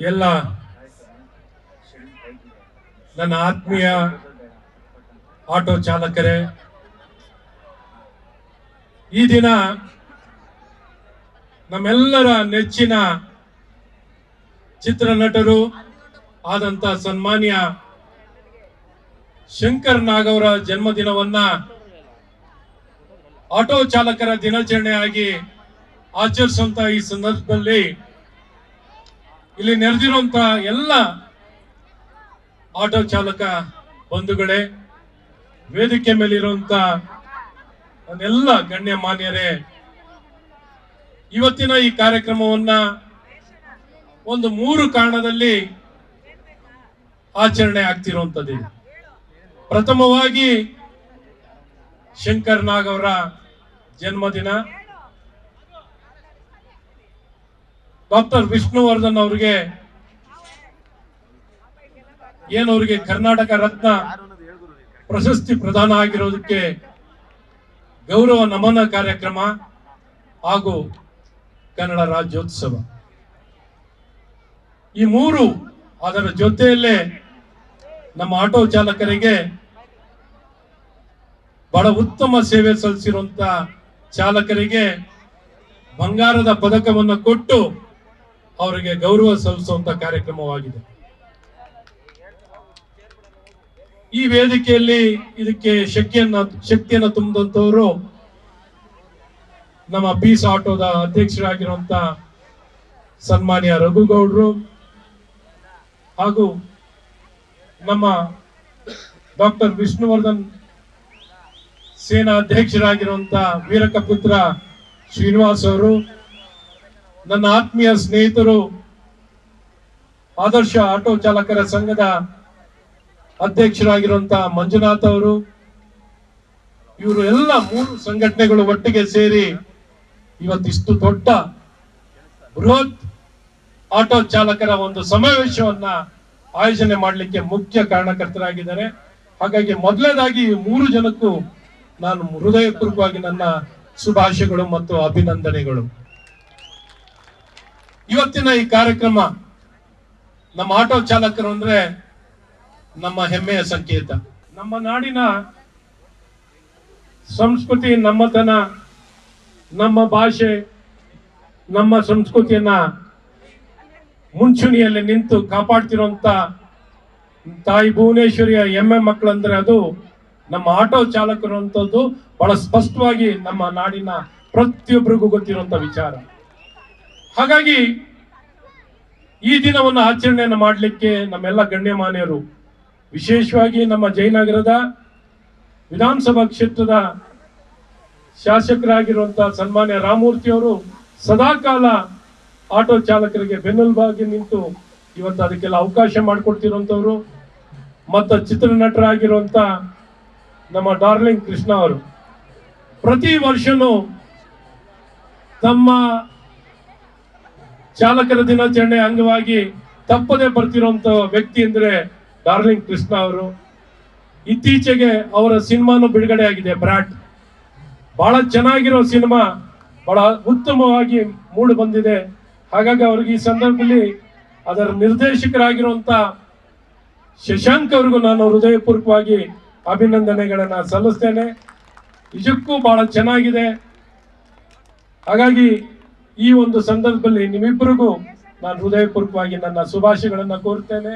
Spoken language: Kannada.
ಎಲ್ಲ ನನ್ನ ಆತ್ಮೀಯ ಆಟೋ ಚಾಲಕರೇ, ಈ ದಿನ ನಮ್ಮೆಲ್ಲರ ನೆಚ್ಚಿನ ಚಿತ್ರನಟರು ಆದಂತ ಸನ್ಮಾನ್ಯ ಶಂಕರ್ ನಾಗವರ ಜನ್ಮದಿನವನ್ನ ಆಟೋ ಚಾಲಕರ ದಿನಾಚರಣೆಯಾಗಿ ಆಚರಿಸುವಂತ ಈ ಸಂದರ್ಭದಲ್ಲಿ ಇಲ್ಲಿ ನೆರೆದಿರುವಂತ ಎಲ್ಲ ಆಟೋ ಚಾಲಕ ಬಂಧುಗಳೇ, ವೇದಿಕೆ ಮೇಲಿರುವಂತ ನನ್ನೆಲ್ಲ ಗಣ್ಯ ಮಾನ್ಯರೇ, ಇವತ್ತಿನ ಈ ಕಾರ್ಯಕ್ರಮವನ್ನ ಒಂದು ಮೂರು ಕಾರಣದಲ್ಲಿ ಆಚರಣೆ ಆಗ್ತಿರುವಂತದ್ದು ಪ್ರಥಮವಾಗಿ ಶಂಕರ್ ನಾಗ್ ಅವರ ಜನ್ಮದಿನ. ಡಾಕ್ಟರ್ ವಿಷ್ಣುವರ್ಧನ್ ಅವರಿಗೆ ಏನವರಿಗೆ ಕರ್ನಾಟಕ ರತ್ನ ಪ್ರಶಸ್ತಿ ಪ್ರದಾನ ಆಗಿರೋದಕ್ಕೆ ಗೌರವ ನಮನ ಕಾರ್ಯಕ್ರಮ ಹಾಗೂ ಕನ್ನಡ ರಾಜ್ಯೋತ್ಸವ. ಈ ಮೂರು ಅದರ ಜೊತೆಯಲ್ಲೇ ನಮ್ಮ ಆಟೋ ಚಾಲಕರಿಗೆ ಬಹಳ ಉತ್ತಮ ಸೇವೆ ಸಲ್ಲಿಸಿರುವಂತ ಚಾಲಕರಿಗೆ ಬಂಗಾರದ ಪದಕವನ್ನು ಕೊಟ್ಟು ಅವರಿಗೆ ಗೌರವ ಸಲ್ಲಿಸುವಂತ ಕಾರ್ಯಕ್ರಮವಾಗಿದೆ. ಈ ವೇದಿಕೆಯಲ್ಲಿ ಇದಕ್ಕೆ ಶಕ್ತಿಯನ್ನ ಶಕ್ತಿಯನ್ನ ತುಂಬಿದಂತವರು ನಮ್ಮ ಪೀಸ್ ಆಟೋದ ಅಧ್ಯಕ್ಷರಾಗಿರುವಂತ ಸನ್ಮಾನ್ಯ ರಘುಗೌಡರು ಹಾಗೂ ನಮ್ಮ ಡಾಕ್ಟರ್ ವಿಷ್ಣುವರ್ಧನ್ ಸೇನಾ ಅಧ್ಯಕ್ಷರಾಗಿರುವಂತ ವೀರಕಪುತ್ರ ಶ್ರೀನಿವಾಸ್ ಅವರು ನನ್ನ ಆತ್ಮೀಯ ಸ್ನೇಹಿತರು, ಆದರ್ಶ ಆಟೋ ಚಾಲಕರ ಸಂಘದ ಅಧ್ಯಕ್ಷರಾಗಿರುವಂತಹ ಮಂಜುನಾಥ್ ಅವರು, ಇವರು ಎಲ್ಲ ಮೂರು ಸಂಘಟನೆಗಳು ಒಟ್ಟಿಗೆ ಸೇರಿ ಇವತ್ತಿಷ್ಟು ದೊಡ್ಡ ಬೃಹತ್ ಆಟೋ ಚಾಲಕರ ಒಂದು ಸಮಾವೇಶವನ್ನ ಆಯೋಜನೆ ಮಾಡಲಿಕ್ಕೆ ಮುಖ್ಯ ಕಾರಣಕರ್ತರಾಗಿದ್ದಾರೆ. ಹಾಗಾಗಿ ಮೊದಲನೇದಾಗಿ ಮೂರು ಜನಕ್ಕೂ ನಾನು ಹೃದಯಪೂರ್ವಕವಾಗಿ ನನ್ನ ಶುಭಾಶಯಗಳು ಮತ್ತು ಅಭಿನಂದನೆಗಳು. ಇವತ್ತಿನ ಈ ಕಾರ್ಯಕ್ರಮ ನಮ್ಮ ಆಟೋ ಚಾಲಕರು ಅಂದ್ರೆ ನಮ್ಮ ಹೆಮ್ಮೆಯ ಸಂಕೇತ. ನಮ್ಮ ನಾಡಿನ ಸಂಸ್ಕೃತಿ, ನಮ್ಮತನ, ನಮ್ಮ ಭಾಷೆ, ನಮ್ಮ ಸಂಸ್ಕೃತಿಯನ್ನ ಮುಂಚೂಣಿಯಲ್ಲಿ ನಿಂತು ಕಾಪಾಡ್ತಿರುವಂತ ತಾಯಿ ಭುವನೇಶ್ವರಿಯ ಹೆಮ್ಮೆ ಮಕ್ಕಳಂದ್ರೆ ಅದು ನಮ್ಮ ಆಟೋ ಚಾಲಕರು ಅಂತದ್ದು ಬಹಳ ಸ್ಪಷ್ಟವಾಗಿ ನಮ್ಮ ನಾಡಿನ ಪ್ರತಿಯೊಬ್ಬರಿಗೂ ಗೊತ್ತಿರುವಂತ ವಿಚಾರ. ಹಾಗಾಗಿ ಈ ದಿನವನ್ನು ಆಚರಣೆಯನ್ನು ಮಾಡಲಿಕ್ಕೆ ನಮ್ಮೆಲ್ಲ ಗಣ್ಯಮಾನ್ಯರು, ವಿಶೇಷವಾಗಿ ನಮ್ಮ ಜಯನಗರದ ವಿಧಾನಸಭಾ ಕ್ಷೇತ್ರದ ಶಾಸಕರಾಗಿರುವಂತಹ ಸನ್ಮಾನ್ಯ ರಾಮಮೂರ್ತಿ ಅವರು ಸದಾಕಾಲ ಆಟೋ ಚಾಲಕರಿಗೆ ಬೆನ್ನೆಲುಬಾಗಿ ನಿಂತು ಇವತ್ತು ಅದಕ್ಕೆಲ್ಲ ಅವಕಾಶ ಮಾಡಿಕೊಡ್ತಿರುವಂತವ್ರು, ಮತ್ತು ಚಿತ್ರನಟರಾಗಿರುವಂಥ ನಮ್ಮ ಡಾರ್ಲಿಂಗ್ ಕೃಷ್ಣ ಅವರು. ಪ್ರತಿ ವರ್ಷನೂ ತಮ್ಮ ಚಾಲಕರ ದಿನಾಚರಣೆ ಅಂಗವಾಗಿ ತಪ್ಪದೆ ಬರ್ತಿರುವಂತ ವ್ಯಕ್ತಿ ಅಂದ್ರೆ ಡಾರ್ಲಿಂಗ್ ಕೃಷ್ಣ ಅವರು. ಇತ್ತೀಚೆಗೆ ಅವರ ಸಿನಿಮಾನು ಬಿಡುಗಡೆ ಆಗಿದೆ, ಬ್ರಾಟ್. ಬಹಳ ಚೆನ್ನಾಗಿರೋ ಸಿನಿಮಾ, ಬಹಳ ಉತ್ತಮವಾಗಿ ಮೂಡು ಬಂದಿದೆ. ಹಾಗಾಗಿ ಅವ್ರಿಗೆ ಈ ಸಂದರ್ಭದಲ್ಲಿ ಅದರ ನಿರ್ದೇಶಕರಾಗಿರುವಂತ ಶಶಾಂಕ್ ಅವ್ರಿಗೂ ನಾನು ಹೃದಯಪೂರ್ವಕವಾಗಿ ಅಭಿನಂದನೆಗಳನ್ನ ಸಲ್ಲಿಸ್ತೇನೆ. ನಿಜಕ್ಕೂ ಬಹಳ ಚೆನ್ನಾಗಿದೆ. ಹಾಗಾಗಿ ಈ ಒಂದು ಸಂದರ್ಭದಲ್ಲಿ ನಿಮ್ಮಿಬ್ಬರಿಗೂ ನಾನು ಹೃದಯಪೂರ್ವಕವಾಗಿ ನನ್ನ ಶುಭಾಶಯಗಳನ್ನು ಕೋರ್ತೇನೆ